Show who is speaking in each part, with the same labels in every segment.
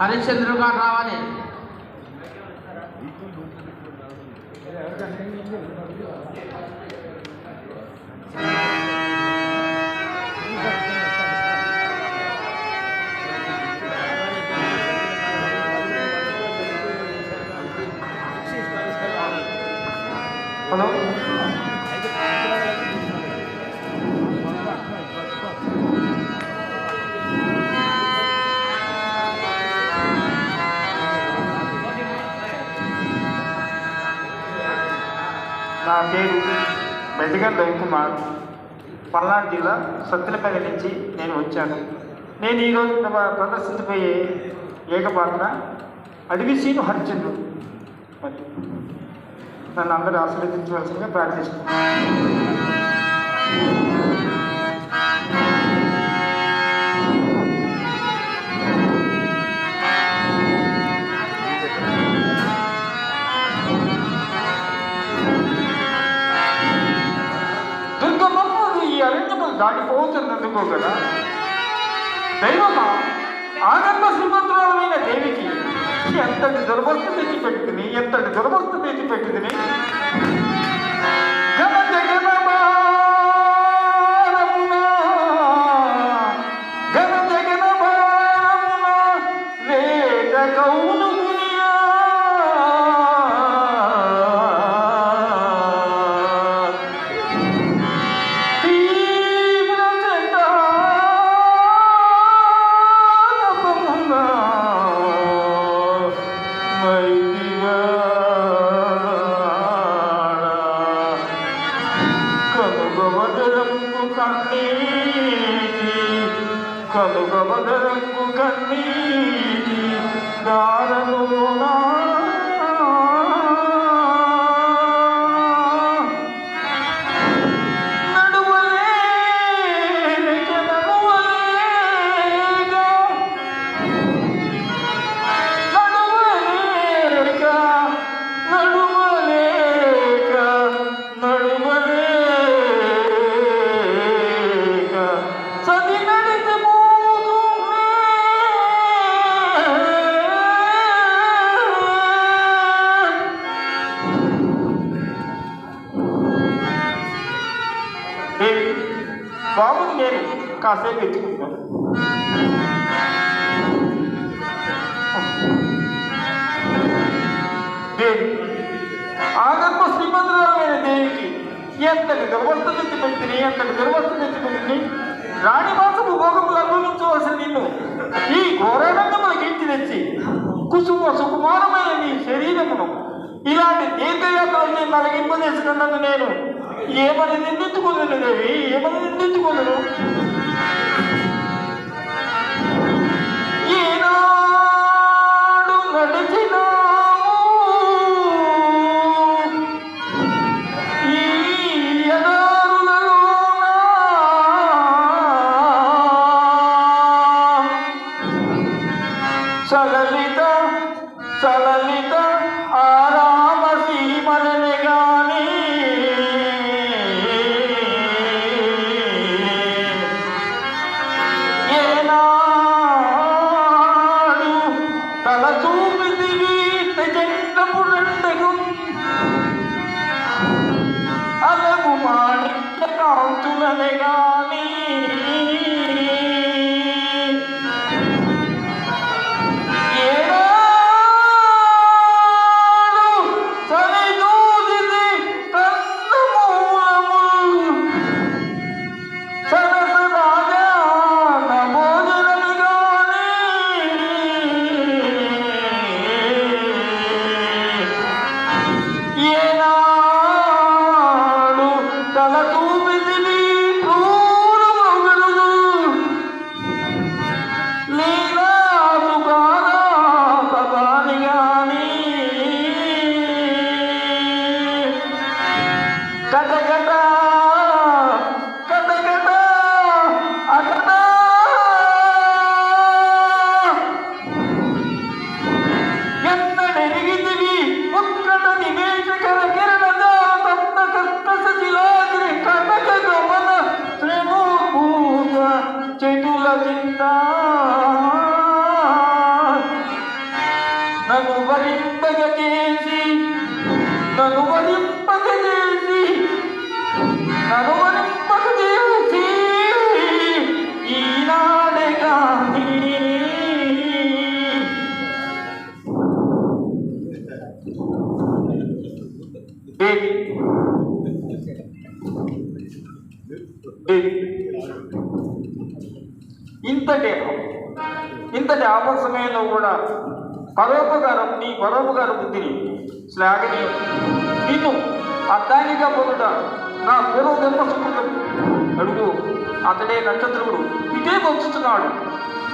Speaker 1: హరిశ్చంద్రుడు గారు రావాలి
Speaker 2: హలో పేరు మెజగన్ రవికుమార్ పల్నాడు జిల్లా సత్తులపల్లి నుంచి నేను వచ్చాను. నేను ఈరోజు ప్రదర్శించబోయే ఏకపాత్ర అడివిసీను హరిచంద్రు మరి నన్ను అందరూ ఆశీర్వదించవలసిందిగా ప్రార్థిస్తున్నాను. దాటిపోతున్నందుకు కదా. దైవమా? ఆనంద శ్రీమంతురాలైన దేవికి ఎంతటి దుర్వస్తు తెచ్చిపెట్టుకుని ఎంతటి దుర్వస్తు తెచ్చిపెట్టుకుని கண்ணீர் தாரம ఎంతటి దుర్వస్థ తెచ్చిపెట్టిని ఎంతటి దుర్వస్థ తెచ్చిపెట్టిని రాణి మాసము భోగములు అనుభవించవలసిన నిన్ను. ఈ ఘోరానందములకు ఇంటి తెచ్చి కుసుమ సుకుమారమైన నీ శరీరమును ఇలాంటి దీర్ఘయాత్రలు నేను నలగింపజేసినందుకు నేను ఏమని నిందించుకోలేను దేవి? ఏమని నిందించుకోలేను సమయంలో కూడా పరోపకారం నీ పరోపకార బుద్ధిని శ్లాఘని. నిన్ను అద్దానిగా పొందుట నా పూర్వ జన్మ సుకృతం అడుగు. అతడే నక్షత్రుడు ఇదే వచ్చుతున్నాడు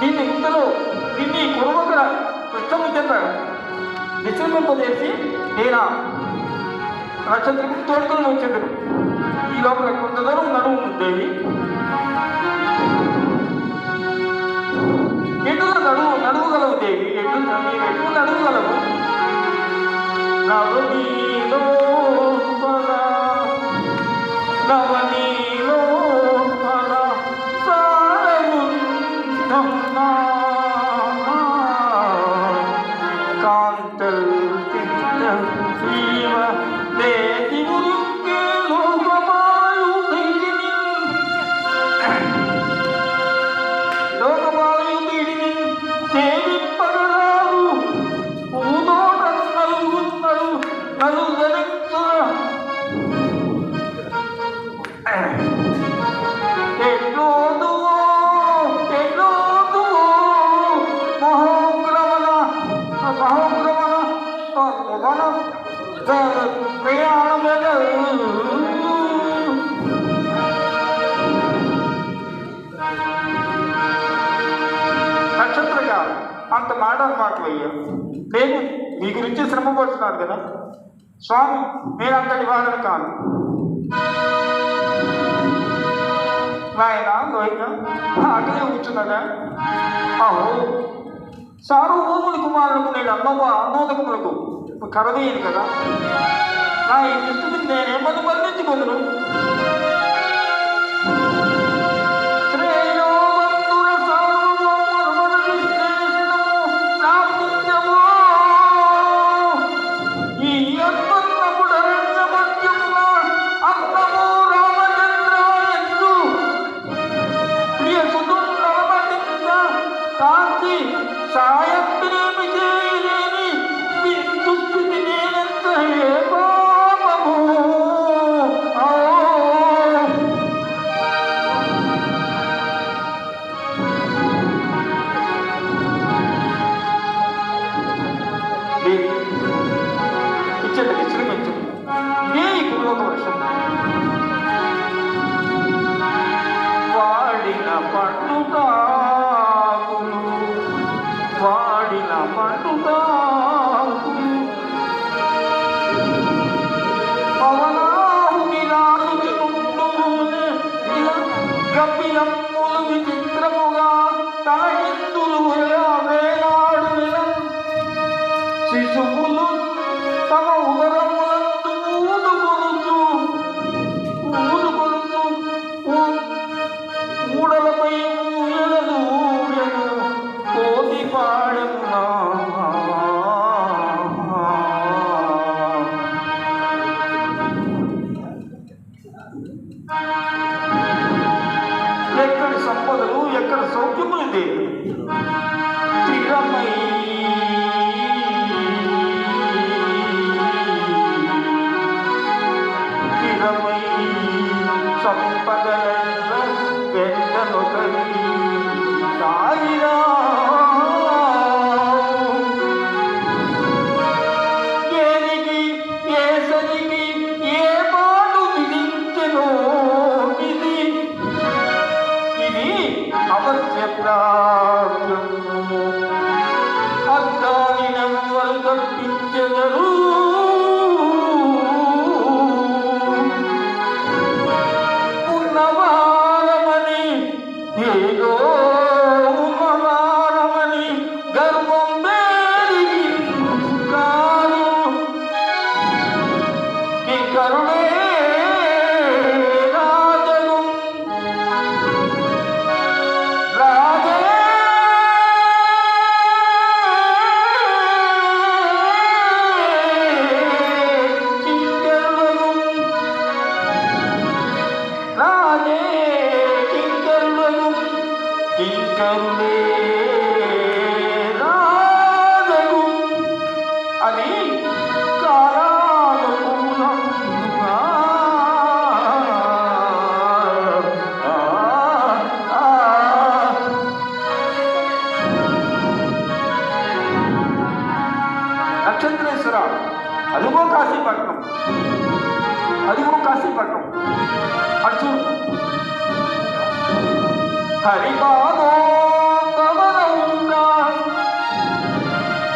Speaker 2: నిన్ను ఇంతలో నిన్ను కురవకర కృష్ణము చెంద విశ్రమింపజేసి నేనా నక్షత్రం తోడుకొని వచ్చేది ఈ లోపల కొంత దూరం నడుము దేవి 끝나는 게 끝나는 ప్రయాణమెగ నక్షత్రగా అంత మాడారు మాటలు అయ్యా నేను మీ గురించి శ్రమ పడుతున్నాను కదా. స్వామి నేను అంతటి వాడను కాను. నాయన గోయిన అక్కడే కూర్చున్నాడా అహో సార్వభౌముని కుమారులకు నేను అమ్మవ అన్నోదకములకు కరదీయను కదా. నా ఈ దృష్టిని నేనేమని మరణించుకుందును వెంటనొకరి కలిగి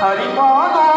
Speaker 2: हरिपाद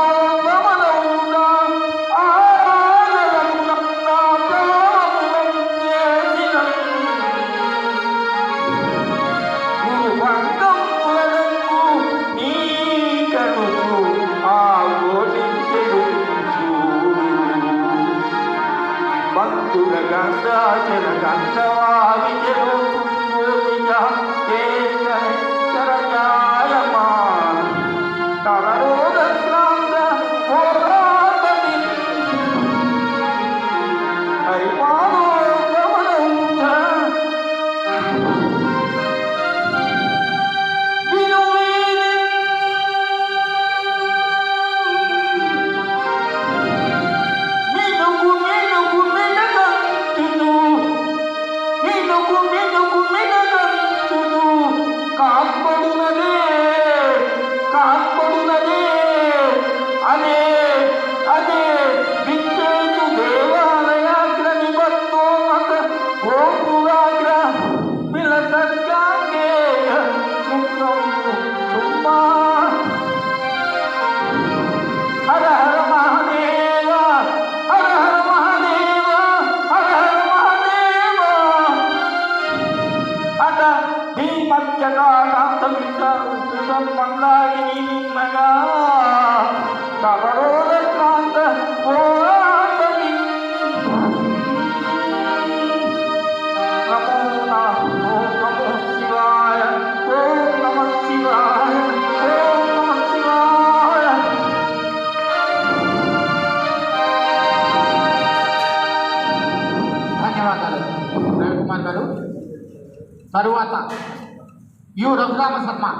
Speaker 2: मुसलमान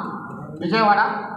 Speaker 2: विजयवाड़ा।